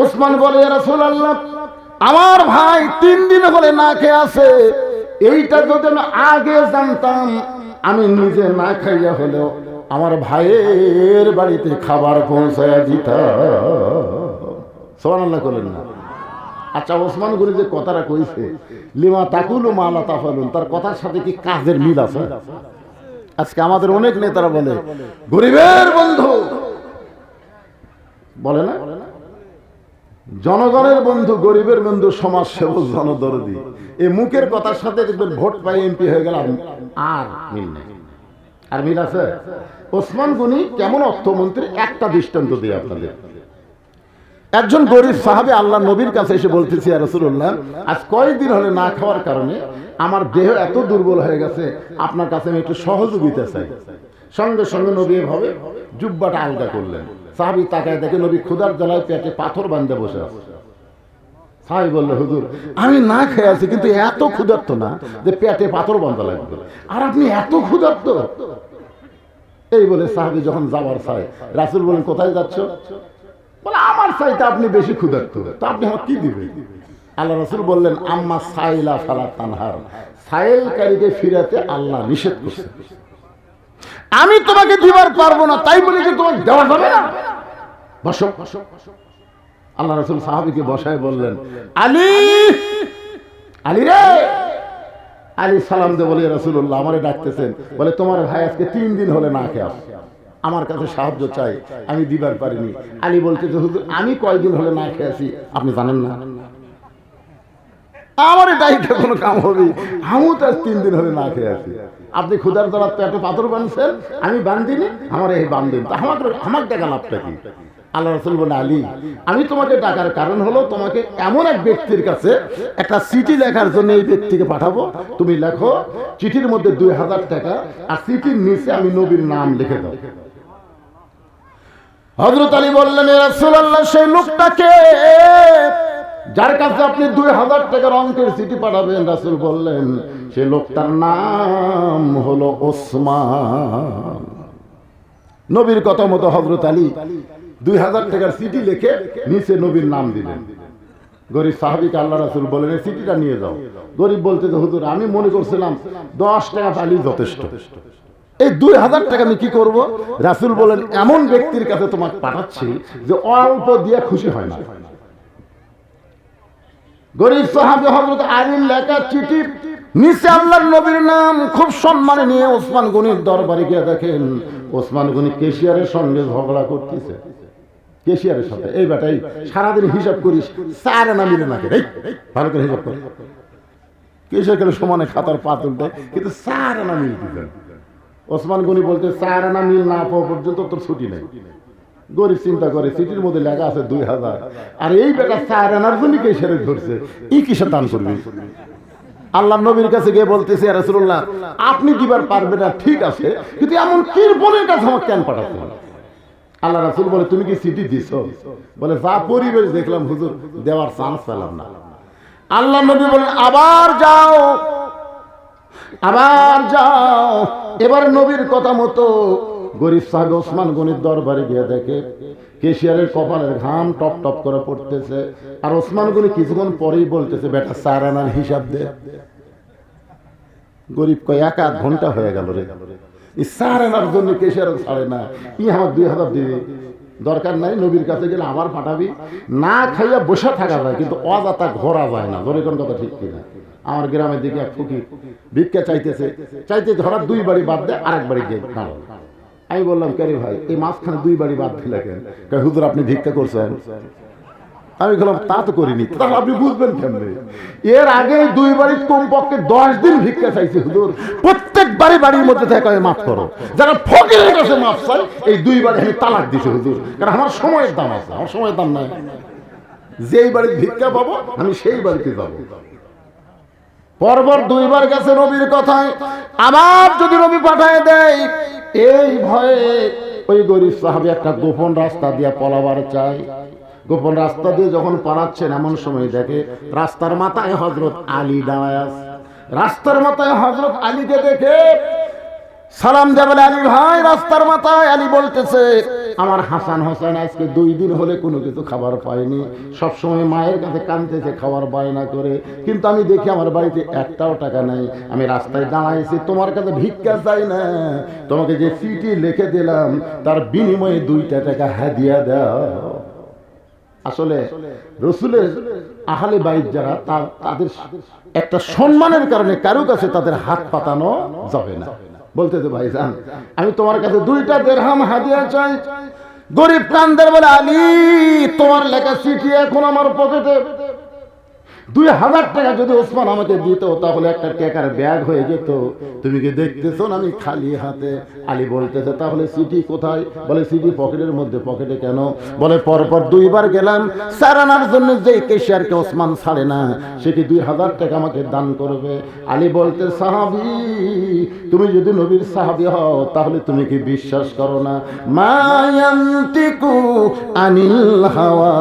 ওসমান বলে রসুল আল্লাহ আমার ভাই তিন দিন হলে না খেয়ে আছে। এইটা যদি আমি আগে জানতাম, আমি নিজে না খাইয়া হলেও আমার ভাইয়ের বাড়িতে খাবার পৌঁছায়া দিতাম। সোমান আল্লাহ করলেন না। আচ্ছা ওসমান গনি যে কথাটা কইছে, লিমা তাকুলু মালা তাফালুন তার কথার সাথে কি কাজের মিল আছে? আজকে আমাদের অনেক নেতারা বলে, গরিবের বন্ধু বলে না? জনগণের বন্ধু, গরিবের বন্ধু, সমাজ সেবক, জনদরদি। এই মুখের কথার সাথে দেখবেন ভোট পাই এমপি হয়ে গেল আর মিল নেই। আর মিল আছে? ওসমান গনি কেমন অর্থমন্ত্রী? একটা দৃষ্টান্ত দিই আপনাদের। একজন গরিব সাহাবে আল্লাহ নবীর কাছে এসে বলতেছি রসুল্লাহ আজ কয়েকদিন হলে না খাওয়ার কারণে আমার দেহ এত দুর্বল হয়ে গেছে, আপনার কাছে আমি একটু সহযোগিতা চাই। সঙ্গে সঙ্গে নবী এভাবে জুব্বাটা আলগা করলেন। সাহাবি তাকায় দেখে নবী ক্ষুদার জ্বালায় পেটে পাথর বান্ধে বসে আছে। সাহাবি বলল, হুজুর, আমি না খেয়ে আছি, কিন্তু এত ক্ষুধার্ত না যে পেটে পাথর বান্ধা লাগবে। আর আপনি এত ক্ষুধার্ত? এই বলে সাহাবি যখন যাবার চায় রাসুল বলেন কোথায় যাচ্ছ? বলে, আমার চাইতে আপনি বেশি ক্ষুধার্ত। তা আপনি কি দিবেন? আল্লাহ রসুল বললেন, আম্মা সাইলা ফালা তানহার। সাইলকারীকে ফিরাতে আল্লাহ নিষেধ করছে। আমি তোমাকে দিবার পারব না, তাই বলে কি তোমাকে দেওয়া যাবে না? বসো। আল্লাহ রসুল সাহাবিকে বসায় বললেন, আলী আলী রে! আলী সালাম দে বলে রসুল্লাহ আমারে ডাকতেছেন। বলে, তোমার ভাই আজকে তিন দিন হলে না খেয়ে আমার কাছে সাহায্য চাই, আমি দিবার পারিনি। আলী বলতে যে আমি কয়দিন হলে না খেয়ে আছি আপনি জানেন না? আমার ডাইটা কোনো কাম হবে। আমিও তো আজ তিন দিন হলে না খেয়ে আছি। আপনি ক্ষুদার দ্বারা পেটে পাথর বানছেন, আমি বান্ধিনি, আমার এই বান্ধেন। তা আমাকে আমার টাকা লাভটা কি? আল্লাহ রসুল বলে আলী, আমি তোমাকে ডাকার কারণ হলো তোমাকে এমন এক ব্যক্তির কাছে একটা চিঠি লেখার জন্য এই ব্যক্তিকে পাঠাবো। তুমি লেখো, চিঠির মধ্যে দুই হাজার টাকা আর চিঠির নিচে আমি নবীর নাম লিখে দাও। হজরত আলী বললেন রাসূলুল্লাহ, সেই লোকটাকে যার কাছে আপনি দুই হাজার টাকার অঙ্কের চিঠি পাঠাবেন, রাসূল বললেন সেই লোকটার নাম হলো ওসমান। নবীর কথা মতো হজরত আলী দুই হাজার টাকার চিঠি লিখে নিচে নবীর নাম দিলেন। গরিব সাহাবিকে আল্লাহ রাসুল বলেন, এই চিঠিটা নিয়ে যাও। গরিব বলতে যে, হুজুর, আমি মনে করছিলাম দশ টাকা পালি যথেষ্ট। এই দুই হাজার টাকা আমি কি করব? রাসুল বলেন, এমন ব্যক্তির কাছে তোমাকে পাঠাচ্ছি যে অল্প দিয়ে খুশি হয় না। গরিব সাহাবি হজরত আলীর লেখা চিঠি, নিচে আল্লাহর নবীর নাম খুব সম্মানে নিয়ে ওসমান গনির দরবারে গিয়ে দেখেন, ওসমান গনি কেশিয়ারের সঙ্গে ঝগড়া করতেছে। কেশিয়ারের সাথে, এই বেটাই, সারাদিন হিসাব করিস, চার আনা মিলে নাকি? রে ভালো করে হিসাব কর। কেশিয়ার খেলে সমানে খাতার পা তুলতে, কিন্তু চার আনা মিল ওসমান গনি বলতে, চার আনা মিল না পাওয়া পর্যন্ত তোর ছুটি নেই। গরিব চিন্তা করে সিটির মধ্যে লেখা আছে দুই হাজার। আর এই বেটা চার আনার জন্য কেশিয়ারে ধরছে? ই কিসের দান করবি? আল্লাহ নবীর কাছে গিয়ে বলতেছে রাসূলুল্লাহ, আপনি দিবার পারবেন না, ঠিক আছে, কিন্তু এমন কিরপনের কাছে আমার কেন পাঠাতে আল্লাহ রাসূল বলে, তুমি কি সিটি দিছ? বলে, যা পরিবেশ দেখলাম, হুজুর, দেওয়ার চান্স পেলাম না। আল্লাহ নবী বলেন, আবার যাও আবার যাও। এবার নবীর কথা মতো গরিব সাহেব ওসমান গনির দরবারে গিয়ে দেখে, কেশিয়ারের কপালের ঘাম টপ টপ করে পড়তেছে। আর ওসমান গনি কিছুক্ষণ পরেই বলতেছে, বেটা চার আনার হিসাব দে। গরিব কয়, এক আধ ঘণ্টা হয়ে গেল রে। চার আনার জন্য কেশিয়ার ছাড়ে না। ই আমার দুই হাজার দিবে? দরকার নাই, নবীর কাছে গেলে আবার পাঠাবি। না খাইয়া বসে থাকা যায়, কিন্তু অজাতা ঘোরা যায় না। ধরে কোন কথা ঠিক কিনা? আমার গ্রামের দিকে এক ফুকি ভিক্ষা চাইতেছে। চাইতে ধরার দুই বাড়ি বাদ দেয়, আরেক বাড়ি গিয়ে আমি বললাম কে ভাই, এই মাঝখানে দুই বাড়ি বাদ দিলে কেন? হুজুর, আপনি ভিক্ষা করছেন? আমি বললাম, তা তো করিনি। তাহলে আপনি বুঝবেন কেমনে? এর আগে দুই বাড়ির কমপক্ষে দশ দিন ভিক্ষা চাইছে, হুজুর। প্রত্যেক বাড়ি বাড়ির মধ্যে থেকে আমি মাফ করো। যারা ফকিরের কাছে মাফ চাই এই দুই বাড়ি আমি তালাক দিছি, হুজুর। কারণ আমার সময়ের দাম আছে, আমার সময়ের দাম নাই। যেই বাড়ির ভিক্ষা পাবো, আমি সেই বাড়িতে যাব। পরপর দুইবার গেছে নবীর কথায়। আবার যদি নবী পাঠায় দেয়, এই ভয়ে ওই গরিব সাহাবি একটা গোপন রাস্তা দিয়ে পলাবার চাই গোপন রাস্তা দিয়ে যখন পালাচ্ছেন, এমন সময় দেখে রাস্তার মাথায় হজরত আলী দাঁড়ায় রাস্তার মাথায় হজরত আলীকে দেখে সালাম দেবেন আলী ভাই, রাস্তার মাথায় আলী বলতেছে আমার হাসান হোসেন আজকে দুই দিন হলে কোনো কিছু খাবার পায়নি। সবসময় মায়ের কাছে কানতেছে খাবার বায়না করে। কিন্তু আমি দেখি আমার বাড়িতে একটাও টাকা নাই। আমি রাস্তায় দাঁড়াইছি, তোমার কাছে ভিক্ষা চাই না। তোমাকে যে চিঠি লিখে দিলাম, তার বিনিময়ে দুইটা টাকা হাদিয়া দাও। আসলে রসুলের আহলে বাইত যারা তাদের একটা সম্মানের কারণে কারও কাছে তাদের হাত পাতানো যাবে না। বলতে তো ভাই যান আমি তোমার কাছে দুইটা দেড়হাম হাদিয়া চাই। গরিব প্রাণদের বলে, আলী, তোমার লেখা চিঠি এখন আমার পকেটে। দুই হাজার টাকা যদি ওসমান আমাকে দিত, তাহলে একটা টাকার ব্যাগ হয়ে যেত। তুমি কি দেখতেছো না আমি খালি হাতে? আলী বলতেছে, তাহলে সিটি কোথায়? বলে, সিটি পকেটের মধ্যে, পকেটে কেন? বলে, পরপর দুইবার গেলাম সারানার জন্য যে কেশিয়ারকে ওসমান ছাড়ে না, সে কি দুই হাজার টাকা আমাকে দান করবে? আলী বলতে, সাহাবি, তুমি যদি নবীর সাহাবি হও, তাহলে তুমি কি বিশ্বাস করো না? মায়ান্তিকু আনিল হাওয়া,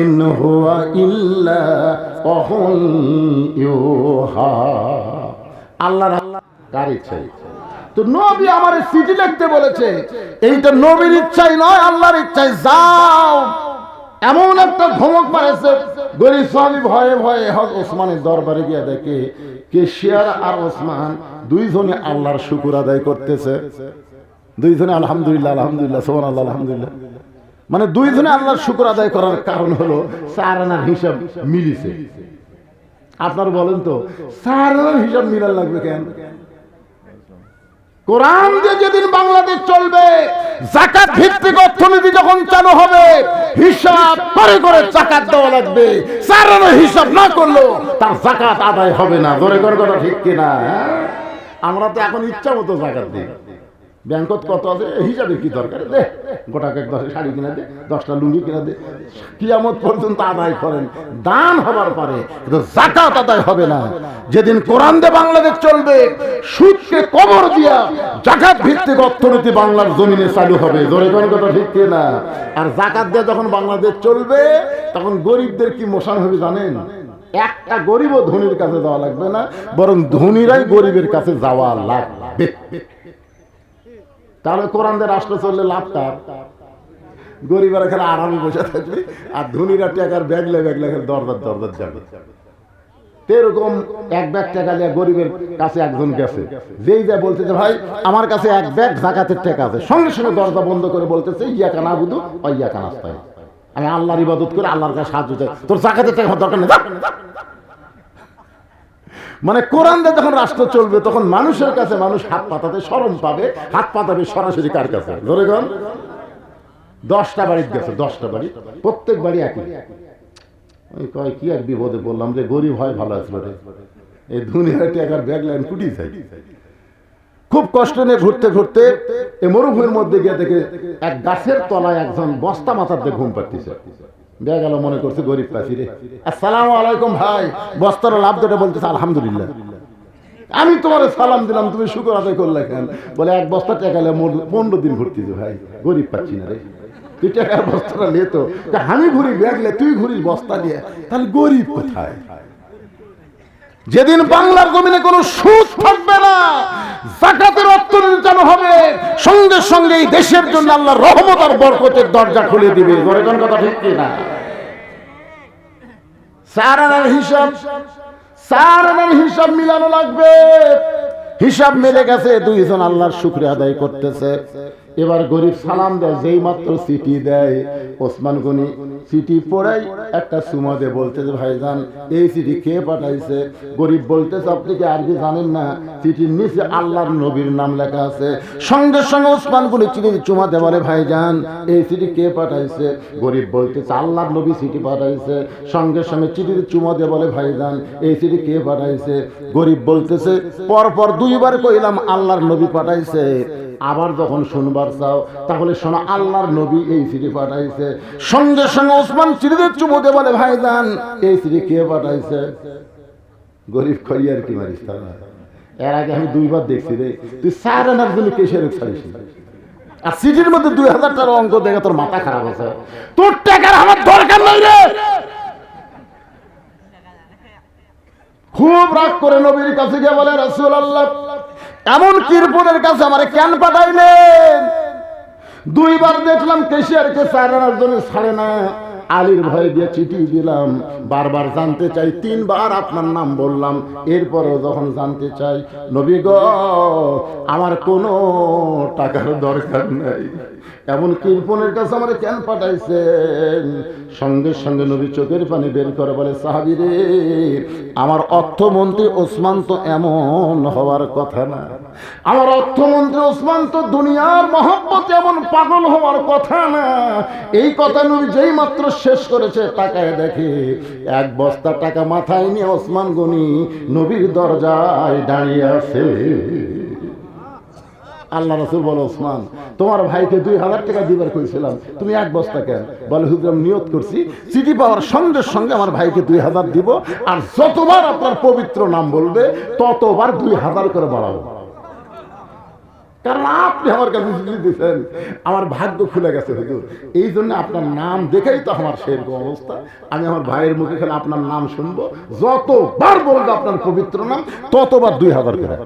ইন হুয়া ইল্লা আল্লাহ কার ইচ্ছাই। তো নবী আমার চিঠি লিখতে বলেছে এইটা নবীর ইচ্ছাই নয় আল্লাহর ইচ্ছাই। যাও। এমন একটা ধমক মারেছে গরিব স্বামী ভয়ে ভয়ে হক ওসমানের দরবারে গিয়ে দেখে কেশিয়ার আর ওসমান দুইজনে আল্লাহর শুকুর আদায় করতেছে। দুইজনে আলহামদুলিল্লাহ আলহামদুলিল্লাহ সোমান আল্লাহ আলহামদুলিল্লাহ। মানে দুই দিনে আল্লাহর শুকুর আদায় করার কারণ হলো চার আনার হিসাব মিলিছে। আপনার বলেন তো চার আনার হিসাব মিলার লাগবে কেন? কোরআন দিয়ে যেদিন বাংলাদেশ চলবে, জাকাত ভিত্তিক অর্থনীতি যখন চালু হবে, হিসাব করে করে জাকাত দেওয়া লাগবে। চার আনার হিসাব না করল তার জাকাত আদায় হবে না। ধরে করে কথা ঠিক কিনা? আমরা তো এখন ইচ্ছা মতো জাকাত দিই। ব্যাংকত কত আছে? হিসাবে কি দরকার? দে গোটা এক দশ শাড়ি কিনে দে, দশটা লুঙ্গি কিনে দে। কিয়ামত পর্যন্ত আদায় করেন। দান হবার পরে কিন্তু জাকাত আদায় হবে না। যেদিন কোরআন দে বাংলাদেশ চলবে, সুদকে কবর দিয়া জাকাত ভিত্তিক অর্থনীতি বাংলার জমিনে চালু হবে। জোরে কোন কথা ঠিক না? আর জাকাত দিয়ে যখন বাংলাদেশ চলবে, তখন গরিবদের কি মোশান হবে জানেন? একটা গরিব ও ধনীর কাছে যাওয়া লাগবে না, বরং ধনীরাই গরিবের কাছে যাওয়া লাগবে। তাহলে কোরআন দিয়ে রাষ্ট্র চললে লাভটা গরিবের এখানে আরামে বসে থাকবে, আর ধনীরা টাকার ব্যাগলে ব্যাগলে এখানে দরদার দরদার যাবে। এরকম এক ব্যাগ টাকা নিয়ে গরিবের কাছে একজন গেছে। যেই যা বলতেছে ভাই, আমার কাছে এক ব্যাগ জাকাতের টাকা আছে। সঙ্গে সঙ্গে দরজা বন্ধ করে বলতেছে, ইয়া কানা বুধু ইয়া কানাস্তায় আমি আল্লাহর ইবাদত করে আল্লাহর কাছে সাহায্য চাই। তোর জাকাতের টাকা দরকার নেই। মানে কোরআন দিয়ে যখন রাষ্ট্র চলবে, তখন মানুষের কাছে মানুষ হাত পাতাতে সরম পাবে। হাত পাতাবে সরাসরি কার কাছে? ধরে গন দশটা বাড়ির গেছে, দশটা বাড়ি। প্রত্যেক বাড়ি একই। ওই কয়, কি এক বিপদে বললাম যে গরিব হয়, ভালো আসলো রে এই দুনিয়ার টাকার ব্যাগ কুটি চাই খুব কষ্ট নিয়ে ঘুরতে ঘুরতে এই মরুভূমির মধ্যে গিয়ে দেখে এক গাছের তলায় একজন বস্তা মাথার দিয়ে ঘুম পাড়তেছে। দেয়া গেল মনে করছে গরিব পাখি রে। আসসালামু আলাইকুম ভাই। বস্তার লাভ দুটো বলতেছে, আলহামদুলিল্লাহ। আমি তোমার সালাম দিলাম, তুমি শুকর আদায় করলে কেন? বলে এক বস্তা টাকা এলে পনেরো দিন ঘুরতেছে ভাই, গরিব পাচ্ছি না রে। তুই টাকার বস্তাটা নিয়ে তো। আমি ঘুরি ব্যাগলে তুই ঘুরিস বস্তা নিয়ে, তাহলে গরিব কোথায়? যেদিন বাংলার জমিনে কোনো সুদ থাকবে না, জাকাতের অর্থনীতি চালু হবে। সঙ্গে সঙ্গে এই দেশের জন্য আল্লাহ রহমত আর বরকতের দরজা খুলে দিবে। কথা ঠিক না হিসাব হিসাব মিলানো লাগবে। হিসাব মেলে গেছে, দুইজন আল্লাহর শুক্রিয়া আদায় করতেছে। এবার গরিব সালাম দেয় যেই মাত্র সিটি দেয়, ওসমান গনি সিটি পড়াই একটা সুমা দিয়ে বলতেছে, ভাইজান, এই সিটি কে পাঠাইছে? গরিব বলতেছে, আপনি কি আর কি জানেন না? চিঠির নিচে আল্লাহর নবীর নাম লেখা আছে। সঙ্গে সঙ্গে ওসমান গনি চিঠি চুমাতে বলে, ভাইজান, এই চিঠি কে পাঠাইছে? গরিব বলতেছে, আল্লাহর নবী চিঠি পাঠাইছে। সঙ্গে সঙ্গে চিঠির চুমা দিয়ে বলে, ভাইজান, এই চিঠি কে পাঠাইছে? গরিব বলতেছে, পরপর দুইবার কইলাম, আল্লাহর নবী পাঠাইছে। আবার যখন শুনবার চাও, তাহলে শোনো, আল্লাহর নবী এই চিঠি পাঠাইছে। সঙ্গে সঙ্গে ওসমান চিঠিদের চুমোতে বলে, ভাইজান, এই চিঠি কে পাঠাইছে? গরিব খরিয়ার কি মারিস এর আগে আমি দুইবার দেখছি রে। তুই চার আনার জন্য কেসের ছাড়িস আর সিটির মধ্যে দুই হাজার টাকার অঙ্ক দেখে তোর মাথা খারাপ আছে। তোর টাকার আমার দরকার নাই রে। খুব রাগ করে নবীর কাছে গিয়ে বলে রসুল আল্লাহ এমন কিরপুরের কাছে আমার কেন পাঠাইলেন? দুইবার দেখলাম কেশিয়ারকে কে সাড়ে জন্য ছাড়ে না। আলীর ভয়ে দিয়ে চিঠি দিলাম। বারবার জানতে চাই, তিনবার আপনার নাম বললাম। এরপরেও যখন জানতে চাই, নবী গ, আমার কোনো টাকার দরকার নাই। এমন কৃপনের কাছে আমার কেন পাঠাইছেন? সঙ্গে সঙ্গে নবী চোখের পানি বের করে বলে, সাহাবি রে, আমার অর্থমন্ত্রী ওসমান তো এমন হওয়ার কথা না। আমার অর্থমন্ত্রী ওসমান, তো দুনিয়ার মহব্বত এমন পাগল হওয়ার কথা না। এই কথা নবী যেই মাত্র শেষ করেছে টাকায় দেখে, এক বস্তা টাকা মাথায় নিয়ে ওসমান গনি নবীর দরজায় দাঁড়িয়ে আছে। আল্লাহ রসুল বলো, ওসমান, তোমার ভাইকে দুই হাজার টাকা দিবার করেছিলাম তুমি এক বস্তা কেন? বলে, হুজুর, আমি নিয়ত করছি, চিঠি পাওয়ার সঙ্গে সঙ্গে আমার ভাইকে দুই হাজার দিব, আর যতবার আপনার পবিত্র নাম বলবে, ততবার দুই হাজার করে বাড়াবো। কারণ আপনি আমার কাছে চিঠি দিচ্ছেন আমার ভাগ্য খুলে গেছে, হুজুর। এই জন্য আপনার নাম দেখেই তো আমার সেরকম অবস্থা। আমি আমার ভাইয়ের মুখে খালি আপনার নাম শুনব। যতবার বলব আপনার পবিত্র নাম, ততবার দুই হাজার করে।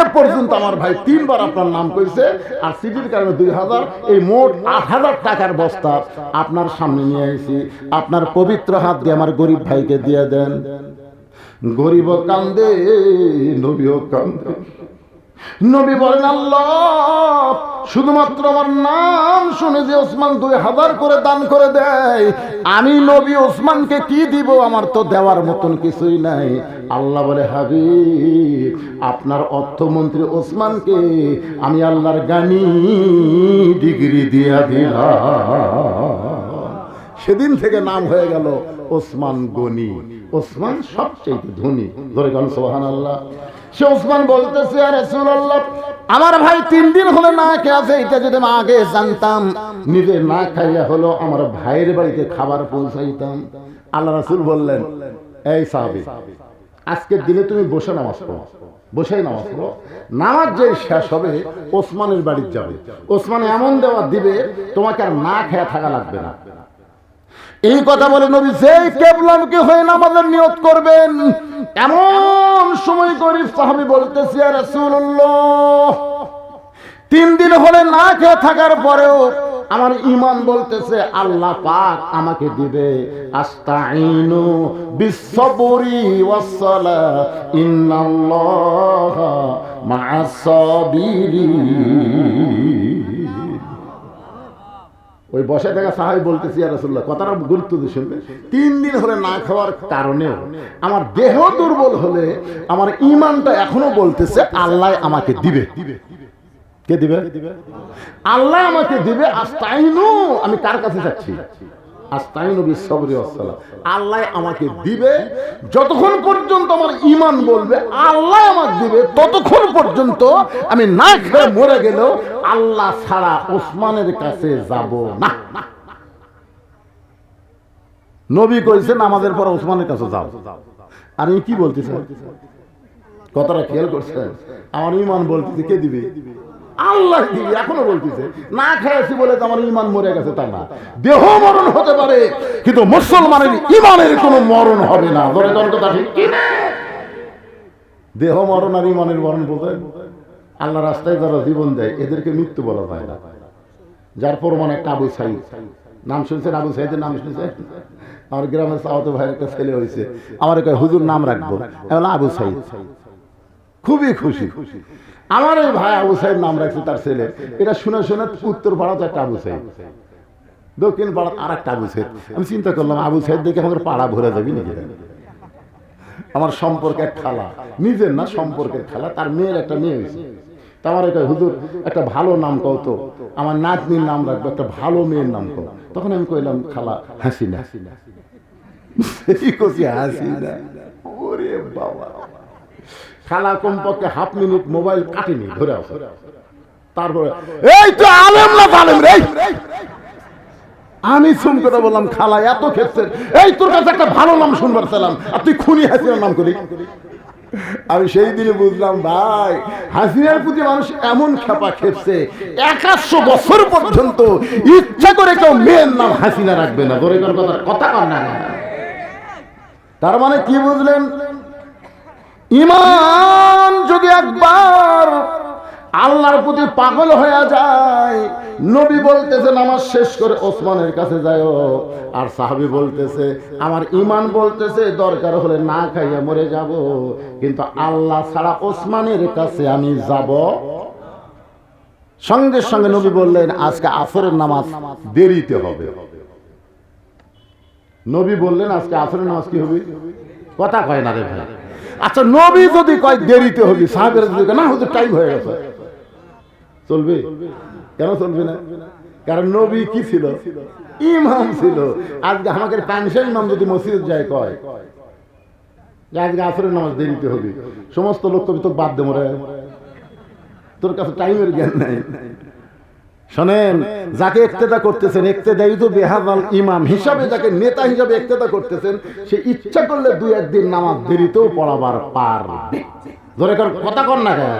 এ পর্যন্ত আমার ভাই তিনবার আপনার নাম করেছে, আর সিটির কারণে দুই হাজার। এই মোট আট হাজার টাকার বস্তা আপনার সামনে নিয়ে এসেছি। আপনার পবিত্র হাত দিয়ে আমার গরিব ভাইকে দিয়ে দেন। গরিব কান্দে, নবীও কান্দে। নবী বলেন, আল্লাহ, শুধুমাত্র আমার নাম শুনে যে ওসমান দুই হাজার করে দান করে দেয়, আমি নবী ওসমানকে কি দিব? আমার তো দেওয়ার মতন কিছুই নাই। আল্লাহ বলে হাবি আপনার অর্থমন্ত্রী ওসমানকে আমি আল্লাহর গানি ডিগ্রি দিয়া দিলাম। সেদিন থেকে নাম হয়ে গেল ওসমান গনি। ওসমান সবচেয়ে ধনী। ধরে গেল সোহান আল্লাহ সে ওসমান বলতেছে, আর আল্লাহ আমার ভাই তিন দিন হলো না খেয়ে আছে, এটা যদি আমি আগে জানতাম, নিজে না খাইয়া হলো আমার ভাইয়ের বাড়িতে খাবার পৌঁছাইতাম। আল্লাহ রাসুল বললেন, এই সাহাবি, আজকের দিনে তুমি বসে নামাজ পড়ো, বসেই নামাজ পড়ো। নামাজ যে শেষ হবে, ওসমানের বাড়ির যাবে। ওসমান এমন দেওয়া দিবে, তোমাকে আর না খেয়ে থাকা লাগবে না। এই কথা বলে নবী যেই কেবলামকে হয়ে নামাজের নিয়ত করবেন? এমন সময় গরিব সাহাবি বলতেছি আর রাসূলুল্লাহ, তিন দিন হলে না খেয়ে থাকার পরেও আমার ইমান বলতেছে, আল্লাহ পাক আমাকে দিবে। আস্তাইনু বিশ্ববরি ওয়াসসালা, ইন্নাল্লাহা মা'আস সাবিরিন ওই বসে থাকা সাহাবি বলতেছি আর রসুল্লাহ কথাটা গুরুত্ব দিয়ে শুনবে। তিন দিন হলে না খাওয়ার কারণেও আমার দেহ দুর্বল হলে আমার ইমানটা এখনও বলতেছে, আল্লাহ আমাকে দিবে। কে দিবে? আল্লাহ আমাকে দিবে আমি কার কাছে যাচ্ছি? আস্তাইনু বিশ্বরি আসসালাম আল্লাহ আমাকে দিবে যতক্ষণ পর্যন্ত আমার ইমান বলবে আল্লাহ আমাকে দিবে ততক্ষণ পর্যন্ত আমি না খেয়ে মরে গেলেও আল্লাহ ছাড়া ওসমানের কাছে যাব না। নবী কইছেন আমাদের পর ওসমানের কাছে যাও। আর কি বলতেছি? কথাটা খেয়াল করছেন? আমার ইমান বলতেছে কে দিবে? আল্লাহ দিবে এখনও বলতেছে, না খেয়েছি বলে তো আমার ইমান মরে গেছে তা না। দেহ মরণ হতে পারে, কিন্তু মুসলমানের ইমানের কোনো মরণ হবে না। ধরে দেহ মরণ আর ইমানের মরণ বোঝেন আল্লাহ রাস্তায় যারা জীবন দেয়, এদেরকে মৃত্যু বলা যায় না। যার প্রমাণ একটা আবু সাইদ। নাম শুনছেন আবু সাইদের নাম শুনছেন? আমার গ্রামের সাহত ভাইয়ের একটা ছেলে হয়েছে। আমার একটা হুজুর নাম রাখব। আবু সাইদ। খুবই খুশি। আমার এই ভাই আবু সাহেব নাম রাখছে তার ছেলে। এটা শুনে শুনে উত্তর পাড়া তো একটা আবু সাহেব দক্ষিণ পাড়া আর একটা আবু সাহেব আমি চিন্তা করলাম, আবু সাহেব দেখে আমাদের পাড়া ভরে যাবি নাকি? আমার সম্পর্কে এক খালা। নিজের না সম্পর্কের খালা, তার মেয়ের একটা মেয়ে হয়েছে। তা আমার একটা হুজুর, একটা ভালো নাম কও তো। আমার নাতনির নাম রাখব, একটা ভালো মেয়ের নাম কও। তখন আমি কইলাম, খালা হাসি হাসিনা কচি হাসিনা। ওরে বাবা। খালা কমপক্ষে হাফ মিনিট মোবাইল কাটেনি, ধরে আসো তারপরে, এই তো আলেম না আলেম রে? আমি সুম করে বললাম, খালা, এত খেপছেন এই তোর কাছে একটা ভালো নাম শুনবার চালাম আর তুই খুনি হাসিনার নাম করি আমি সেই দিনে বুঝলাম, ভাই, হাসিনার প্রতি মানুষ এমন খেপা খেপছে, একাশো বছর পর্যন্ত ইচ্ছা করে কেউ মেয়ের নাম হাসিনা রাখবে না। ধরে কথা কথা কর না তার মানে কি বুঝলেন? ইমান যদি একবার আল্লাহর প্রতি পাগল হয়ে যায়, নবী বলতেছে, নামাজ শেষ করে ওসমানের কাছে যায় আর সাহাবি বলতেছে, আমার ইমান বলতেছে, দরকার হলে না খাইয়া মরে যাব। কিন্তু আল্লাহ ছাড়া ওসমানের কাছে আমি যাব। সঙ্গে সঙ্গে নবী বললেন, আজকে আসরের নামাজ দেরিতে হবে। নবী বললেন, আজকে আসরের নামাজ কি হবে? কথা কয় না রে ভাই। আচ্ছা নবী যদি কয় দেরিতে হবে, সাহেবের যদি না হয়তো টাইম হয়ে গেছে। চলবে? কেন চলবে না? কারণ নবী কি ছিল? ইমাম ছিল। আজকে আমাদের প্যানশন ইমাম যদি মসজিদ যায় কয়, যে আজকে আসরের নামাজ দেরিতে হবে। সমস্ত লোক কবি তোর বাদ দে মরে। তোর কাছে টাইমের জ্ঞান নাই। শোনেন, যাকে একতেদা করতেছেন একতেদাই তো বেহাজাল ইমাম হিসাবে যাকে নেতা হিসাবে একতেদা করতেছেন, সে ইচ্ছা করলে দুই একদিন নামাজ দেরিতেও পড়াবার পারবে। ধরে কর, কথা কর না কেন?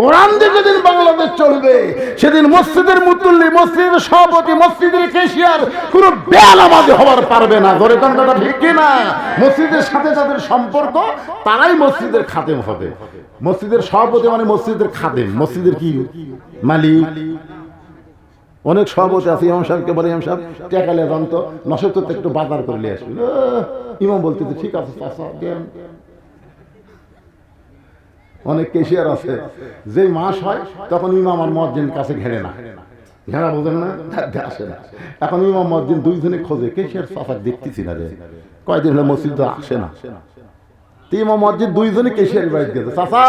কোরআন যেদিন বাংলাদেশ চলবে, সেদিন মসজিদের মুতুল্লি, মসজিদের সভাপতি, মসজিদের কেশিয়ার, কোন বেয়ালাবাদী হবার পারবে না। ধরে কথা ঠিক না? মসজিদের সাথে যাদের সম্পর্ক, তারাই মসজিদের খাদেম হবে। মসজিদের সভাপতি মানে মসজিদের খাদেম। মসজিদের কি? মালিক। অনেক সভাপতি আছে, ইমাম সাহেবকে বলে, ইমাম সাহেব টেকালে দাম তো নশো তো একটু বাজার করে নিয়ে আসবি। ইমাম বলতে ঠিক আছে। অনেক কেশিয়ার আছে যে মাস হয়, তখন ইমাম আর মসজিদ কাছে ঘেরে না। ঘেরা বোঝেন না? আসে না। এখন ইমাম মসজিদ দুইজনে খোঁজে কেশিয়ার চাচা দেখতেছি না রে। কয়দিন হলে মসজিদ তো আসে না? তো ইমাম মসজিদ দুইজনে কেশিয়ার বাড়ি গেছে চাচা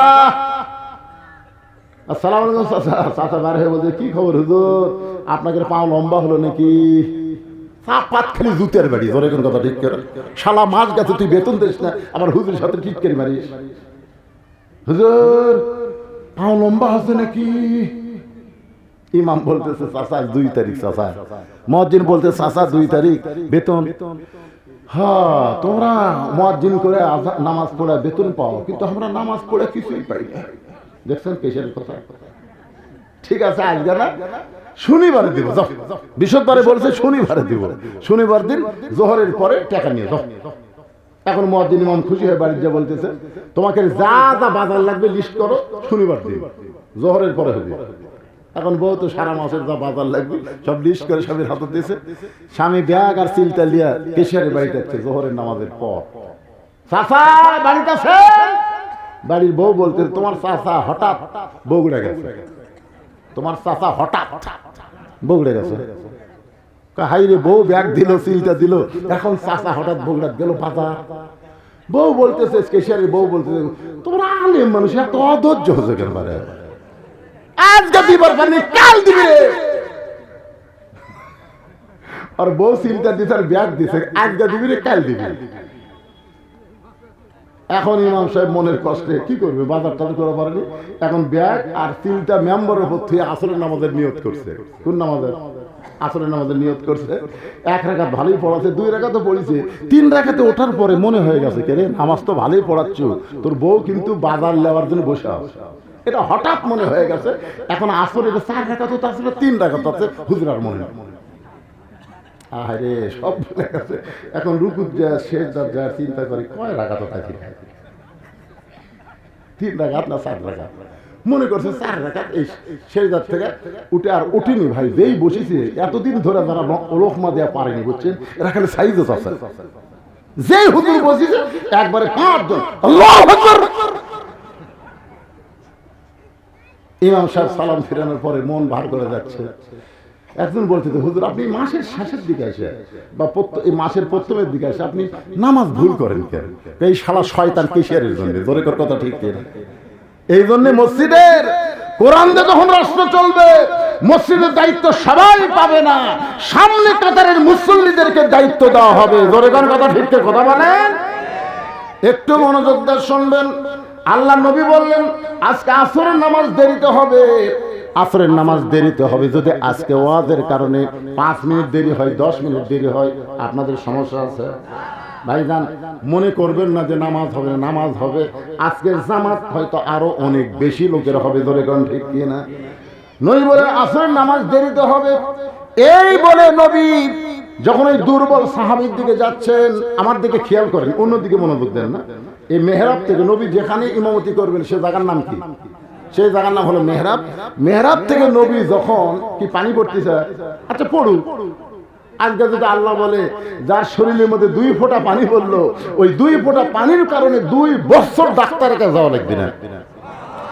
আসসালাম আলাইকুম চাচা চাচা বার বলছে, কি খবর, হুজুর? আপনাকে পাও লম্বা হলো নাকি? পাত খালি জুতের বাড়ি ধরে কোন কথা ঠিক করে। শালা মাছ গেছে, তুই বেতন দিস না আবার হুজুরের সাথে ঠিক করে মারিস হুজুর, পাও লম্বা হচ্ছে নাকি? ইমাম বলতেছে, চাচা দুই তারিখ, চাচা। মসজিদ বলতে চাচা, দুই তারিখ, বেতন। হ্যাঁ তোমরা মসজিদ করে নামাজ পড়ে বেতন পাও, কিন্তু আমরা নামাজ পড়ে কিছুই পাই না। দেখছেন পেশের কথা ঠিক আছে আজকে না শনিবারে দিব বৃহস্পতিবারে বলছে শনিবারে দিব। শনিবার দিন জোহরের পরে টাকা নিয়ে যাও। এখন মহাদিন ইমাম খুশি হয়ে বাড়িতে যা বলতেছে, তোমাকে যা যা বাজার লাগবে লিস্ট করো, শনিবার দিন। জোহরের পরে হবে। এখন বউ তো সারা মাসের যা বাজার লাগবে, সব লিস্ট করে স্বামীর হাতে দিয়েছে। স্বামী ব্যাগ আর সিলটা লিয়া কেশিয়ারের বাড়িতে যাচ্ছে জোহরের নামাজের পর। চাচা, বাড়িতে বাড়ির বউ বলতে, তোমার চাচা হঠাৎ বগুড়ে গেছে। তোমার চাচা হঠাৎ বগুড়ে গেছে? হাই রে, বউ ব্যাগ দিল, সিলটা দিল। এখন চাচা হঠাৎ বগুড়া গেল বাজার। বউ বলতেছে কেশিয়ারের বউ বলতেছে তোমার আলেম মানুষ, এত অধৈর্য হচ্ছে কেন বারে? আজকে দিবার পানি কাল দিবে আর বউ সিলটা দিছে আর ব্যাগ দিছে, আজকে দিবি রে, কাল দিবি। এখন ইমাম সাহেব মনের কষ্টে কি করবে? বাজার টাজার করা পারেনি। এখন ব্যাগ আর তিনটা মেম্বারের থেকে আসরের নামাজের নিয়ত করছে। কোন নামাজের? আসরের নামাজের নিয়ত করছে। এক রেখাত ভালোই পড়াচ্ছে, দুই রেখা তো পড়িছে। তিন রেখাতে ওঠার পরে মনে হয়ে গেছে কে রে, নামাজ তো ভালোই পড়াচ্ছ। তোর বউ কিন্তু বাজার নেওয়ার জন্য বসে আছে। এটা হঠাৎ মনে হয়ে গেছে। এখন আসরের চার রেখা তো সাথে তিন রেখা তো আছে হুজরার মনে। আরে সব ভুলে গেছে। এখন রুকুত যা শেষ যা চিন্তা করি, কয় রাখা তো তিন রাখাত না চার রাখাত মনে করছে চার রাখাত এই শেষ থেকে উঠে আর উঠিনি ভাই, যেই এতদিন ধরে যারা লোকমা দেওয়া পারেনি, বুঝছেন? এরা খালি সাইজে আছে যেই হুজুর বসেছে, একবারে পাঁচজন ইমাম সাহেব সালাম ফিরানোর পরে মন ভার করে যাচ্ছে। একজন বলছে যে, হুজুর আপনি মাসের শেষের দিকে আসে বা এই মাসের প্রথমের দিকে আসে আপনি নামাজ ভুল করেন কেন? এই শালা শয়তান কেশিয়ারের জন্য? জোরে কর কথা ঠিক কিনা? এই জন্য মসজিদের কোরআন যখন রাষ্ট্র চলবে মসজিদের দায়িত্ব সবাই পাবে না। সামনে কাতারের মুসল্লিদেরকে দায়িত্ব দেওয়া হবে। জোরে কথা ঠিক কথা বলেন। একটু মনোযোগ দিয়ে শুনবেন। আল্লাহ নবী বললেন, আজকে আসরের নামাজ দেরিতে হবে। আসরের নামাজ দেরিতে হবে। যদি আজকে ওয়াজের কারণে পাঁচ মিনিট দেরি হয়, দশ মিনিট দেরি হয়, আপনাদের সমস্যা আছে? ভাইজান, মনে করবেন না যে নামাজ হবে নামাজ হবে। আজকের জামাত হয়তো আরও অনেক বেশি লোকের হবে, ধরে কোন ঠিক কি না? নই বলে, আসরের নামাজ দেরিতে হবে। এই বলে নবী যখন ওই দুর্বল সাহাবির দিকে যাচ্ছেন, আমার দিকে খেয়াল করেন অন্যদিকে মনোযোগ দেন না। এই মেহরাব থেকে নবী যেখানে ইমামতি করবেন, সে জায়গার নাম কি? সেই জায়গার নাম হলো মেহরাব। মেহরাব থেকে নবী যখন কি পানি পড়তেছে? আচ্ছা পড়ুক আজকে যদি আল্লাহ বলে, যার শরীরের মধ্যে দুই ফোঁটা পানি পড়ল, ওই দুই ফোঁটা পানির কারণে দুই বছর ডাক্তারের কাছে যাওয়া লাগবে না।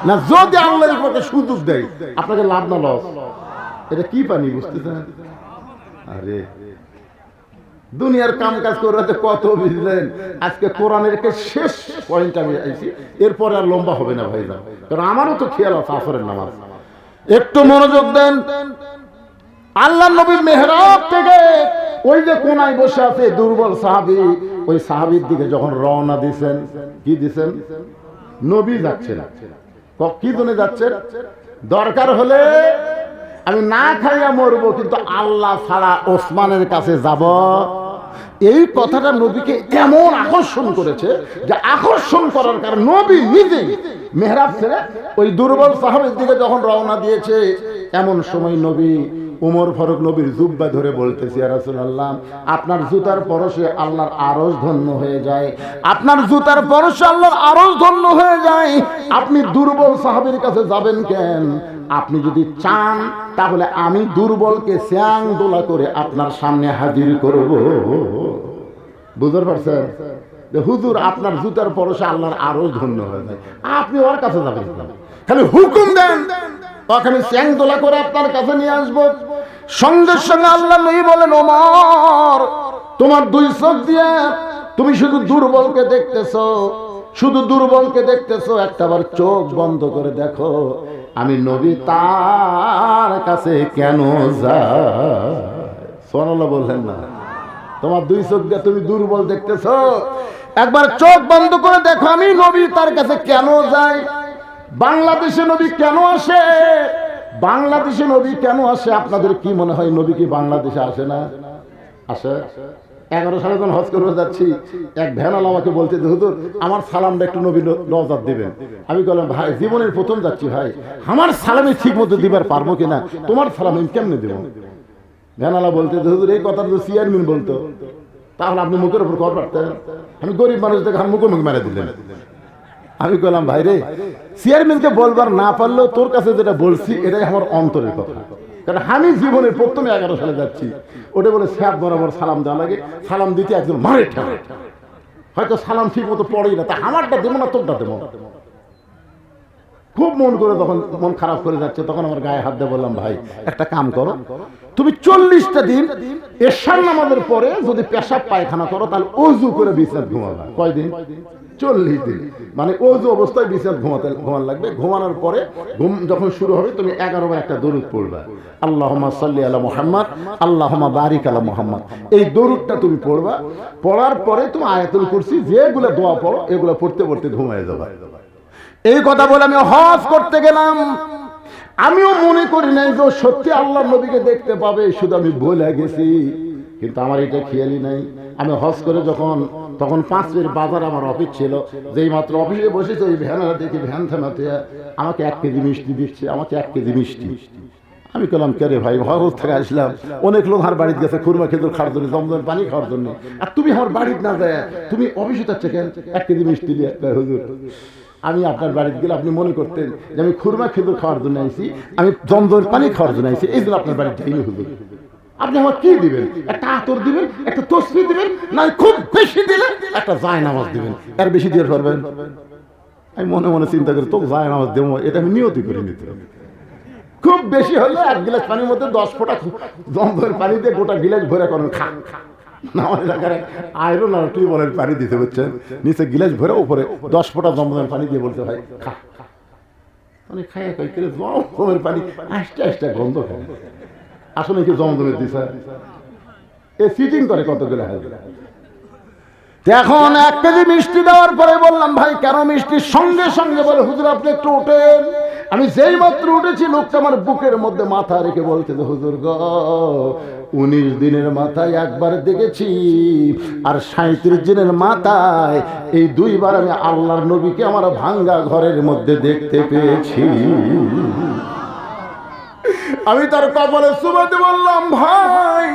না, যদি আল্লাহর পক্ষে সুযোগ দেয়, আপনাকে লাভ না, লস। এটা কি পানি, বুঝতেছেন? আরে দুনিয়ার কাম কাজ করে কত বুঝলেন? আজকে কোরআনের শেষ পয়েন্ট আমি আইছি। এরপরে আর লম্বা হবে না ভাই কারণ আমারও তো খেয়াল আছে আসরের নামাজ। একটু মনোযোগ দেন। আল্লাহ নবীর মেহরাব থেকে ওই যে কোনায় বসে আছে দুর্বল সাহাবি, ওই সাহাবির দিকে যখন রওনা দিছেন, কি দিছেন? নবী যাচ্ছেন কি জন্য যাচ্ছেন দরকার হলে আমি না খাইয়া মরবো, কিন্তু আল্লাহ ছাড়া ওসমানের কাছে যাব এই কথাটা নবীকে এমন আকর্ষণ করেছে যে আকর্ষণ করার কারণে নবী নিজে মেহরাব ছেড়ে ওই দুর্বল সাহাবের দিকে যখন রওনা দিয়েছে, এমন সময় নবী উমর ফারুক নবীর জুব্বা ধরে বলতেছি রাসূলুল্লাহ, আপনার জুতার পরশে আল্লাহর আরজ ধন্য হয়ে যায়। আপনার জুতার পরশে আল্লাহর আরজ ধন্য হয়ে যায়। আপনি দুর্বল সাহাবীর কাছে যাবেন কেন? আপনি যদি চান, তাহলে আমি দুর্বলকে শ্যাং দোলা করে আপনার সামনে হাজির করব। বুঝতে পারছেন? যে হুজুর, আপনার জুতার পরশে আল্লাহর আরও ধন্য হয়ে যায়। আপনি ওর কাছে যাবেন। খালি হুকুম দেন। তখন স্যাং দোলা করে আপনার কাছে নিয়ে আসব। সঙ্গে সঙ্গে আল্লাহ নই বলেন, ওমর, তোমার দুই চোখ দিয়ে তুমি শুধু দুর্বলকে দেখতেছো। শুধু দুর্বলকে দেখতেছো। একটাবার চোখ বন্ধ করে দেখো, আমি নবী তার কাছে কেন যা সোনাল্লাহ বললেন না। তোমার দুই চোখ দিয়ে তুমি দুর্বল দেখতেছো। একবার চোখ বন্ধ করে দেখো, আমি নবী, তার কাছে কেন যাই? বাংলাদেশে নবী কেন আসে? বাংলাদেশে নবী কেন আসে? আপনাদের কি মনে হয় নবী কি বাংলাদেশে আসে না? আসে? এগারো সালে যখন হজ করতে যাচ্ছি, এক ভ্যানাল আমাকে বলছে হুজুর, আমার সালামটা একটু নবী নজার দিবেন। আমি বললাম, ভাই, জীবনের প্রথম যাচ্ছি, ভাই। আমার সালামে ঠিক মতো দিবার পারব কিনা? তোমার সালাম আমি কেমনে দেবো? ভ্যানালা বলতে হুজুর এই কথা তো চেয়ারম্যান বলতো। তাহলে আপনি মুখের উপর কর পারতেন আমি গরিব মানুষ দেখে আমি মুখে মুখ মেরে দিলেন। আমি বললাম ভাই রে চেয়ারম্যানকে বলবার না পারলেও তোর কাছে যেটা বলছি, এটাই আমার অন্তরের কথা। কারণ আমি জীবনের প্রথমে এগারো সালে যাচ্ছি। ওটা বলে স্যাপ বরাবর সালাম দেওয়া লাগে। সালাম দিতে একজন মারে ঠেলে। হয়তো সালাম ঠিক মতো পড়েই না। তা আমারটা দেবো না, তোরটা দেবো? খুব মন করে তখন মন খারাপ করে যাচ্ছে, তখন আমার গায়ে হাত দিয়ে বললাম, ভাই, একটা কাম করো। তুমি চল্লিশটা দিন এশার নামাজের পরে যদি পেশাব পায়খানা করো, তাহলে অজু করে বিছানা ঘুমাবা। কয়দিন? চল্লিশ দিন। মানে অজু অবস্থায় বিছানা ঘুমাতে ঘুমান লাগবে। ঘুমানোর পরে ঘুম যখন শুরু হবে, তুমি এগারো বার একটা দরুদ পড়বা। আল্লাহমা সাল্লি আলা মোহাম্মদ আল্লাহমা বারিক আলা মোহাম্মদ। এই দরুদটা তুমি পড়বা। পড়ার পরে তুমি আয়াতুল কুরসি যেগুলো দোয়া পড়ো, এগুলো পড়তে পড়তে ঘুমায় যাবা। এই কথা বলে আমি হজ করতে গেলাম। আমিও মনে করি নাই যে সত্যি আল্লাহ নবীকে দেখতে পাবে, শুধু আমি বলে গেছি। কিন্তু আমার এটা খেয়ালই নাই। আমি হজ করে যখন, তখন পাঁচ মিনিট বাজার আমার অফিস ছিল, যেই মাত্র অফিসে বসেছে, ওই ভ্যানরা দেখি, ভ্যান থামাতে আমাকে এক কেজি মিষ্টি দিচ্ছে, আমাকে এক কেজি মিষ্টি। আমি বললাম কে রে ভাই হজ থেকে আসলাম। অনেক লোক আমার বাড়িতে গেছে, খুরমা খেজুর খাওয়ার জন্য, জমজম পানি খাওয়ার জন্য। আর তুমি আমার বাড়িতে না যায়, তুমি অফিসে যাচ্ছে কেন? এক কেজি মিষ্টি দিয়ে হুজুর। আমি আপনার বাড়িতে গেলে আপনি মনে করতেন যে আমি খুরমা খেজুর খাওয়ার জন্য আইছি, আমি জমজম পানি খাওয়ার জন্য আইছি, এই জন্য আপনার বাড়িতে যাইনি হুজুর আপনি আমার কি দিবেন? একটা আতর দিবেন, একটা তসবি দিবেন, না খুব বেশি দিলে একটা জায় নামাজ দিবেন। এর বেশি দিয়ে পারবেন আমি মনে মনে চিন্তা করি তো জায় নামাজ দেবো, এটা আমি নিয়তি করে নিতে হবে। খুব বেশি হলে এক গিলাস পানির মধ্যে দশ ফোঁটা জমজমের পানি দিয়ে গোটা গিলাস ভরে করেন খা খা। এলাকার আয়রন আর টিউবওয়েলের পানি দিতে হচ্ছে নিচে গিলাস ভরে উপরে দশ ফোটা জমজমের পানি দিয়ে বলতে ভাই মানে খায় কই করে পানি, আস্তে আস্তে গন্ধ খায়। আসলে কি জমজমের দিছে? এ সিটিং করে কতগুলো হাজার? এখন এক কেজি মিষ্টি দেওয়ার পরে বললাম, ভাই, কেন মিষ্টির সঙ্গে সঙ্গে বলে, হুজুর, আপনি একটু ওঠেন আমি যেই মাত্র উঠেছি, লোকটা আমার বুকের মধ্যে মাথা রেখে বলছে যে হুজুর গ, উনিশ দিনের মাথায় একবার দেখেছি, আর সাঁত্রিশ দিনের মাথায় এই দুইবার আমি আল্লাহর নবীকে আমার ভাঙ্গা ঘরের মধ্যে দেখতে পেয়েছি। আমি তার কপালে সুবাতে বললাম, ভাই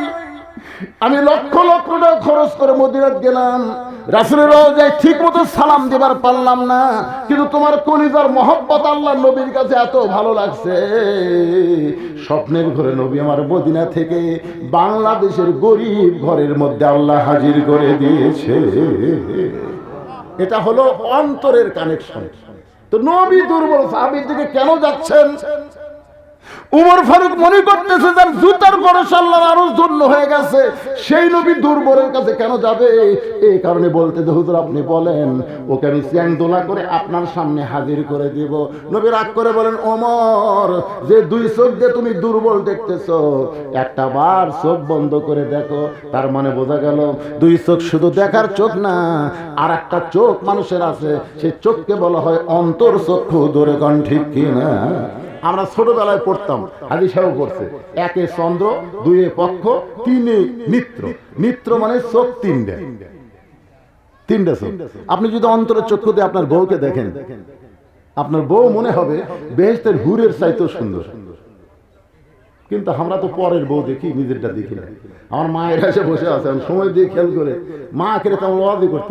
আমি লক্ষ লক্ষ টাকা খরচ করে মদিনাত গেলাম। রাসুলের ঠিক মতো সালাম দিবার পারলাম না, কিন্তু তোমার কলিজার মহব্বত আল্লাহ নবীর কাছে এত ভালো লাগছে। স্বপ্নের ঘরে নবী আমার মদিনা থেকে বাংলাদেশের গরিব ঘরের মধ্যে আল্লাহ হাজির করে দিয়েছে। এটা হলো অন্তরের কানেকশন তো নবী দুর্বল সাহাবির দিকে কেন যাচ্ছেন? উমর ফারুক মনে করতেছে যার জুতার পরে সাল্লাহ আরও ধন্য হয়ে গেছে। সেই নবী দুর্বলের কাছে কেন যাবে? এই কারণে বলতে হুজুর, আপনি বলেন, ওকে আমি চ্যাং দোলা করে আপনার সামনে হাজির করে দিব। নবী রাগ করে বলেন, ওমর, যে দুই চোখ দিয়ে তুমি দুর্বল দেখতেছো, একটা বার চোখ বন্ধ করে দেখো। তার মানে বোঝা গেল, দুই চোখ শুধু দেখার চোখ না আর একটা চোখ মানুষের আছে। সেই চোখকে বলা হয় অন্তর চক্ষু দূরে কন ঠিক কিনা? আমরা ছোটবেলায় পড়তাম হাজি সাহেব পড়ছে একে চন্দ্র, দুয়ে পক্ষ, তিনে মিত্র। মিত্র মানে চোখ তিনটে। তিনটে চোখ। আপনি যদি অন্তরের চক্ষু দিয়ে আপনার বউকে দেখেন, আপনার বউ মনে হবে বেহেস্তের হুরের চাইতেও সুন্দর। কিন্তু আমরা তো পরের বউ দেখি, নিজেরটা দেখি না। আমার মায়ের এসে বসে আছে সময় দিয়ে খেয়াল করে মা কেড়ে তেমন ওয়াজি করতে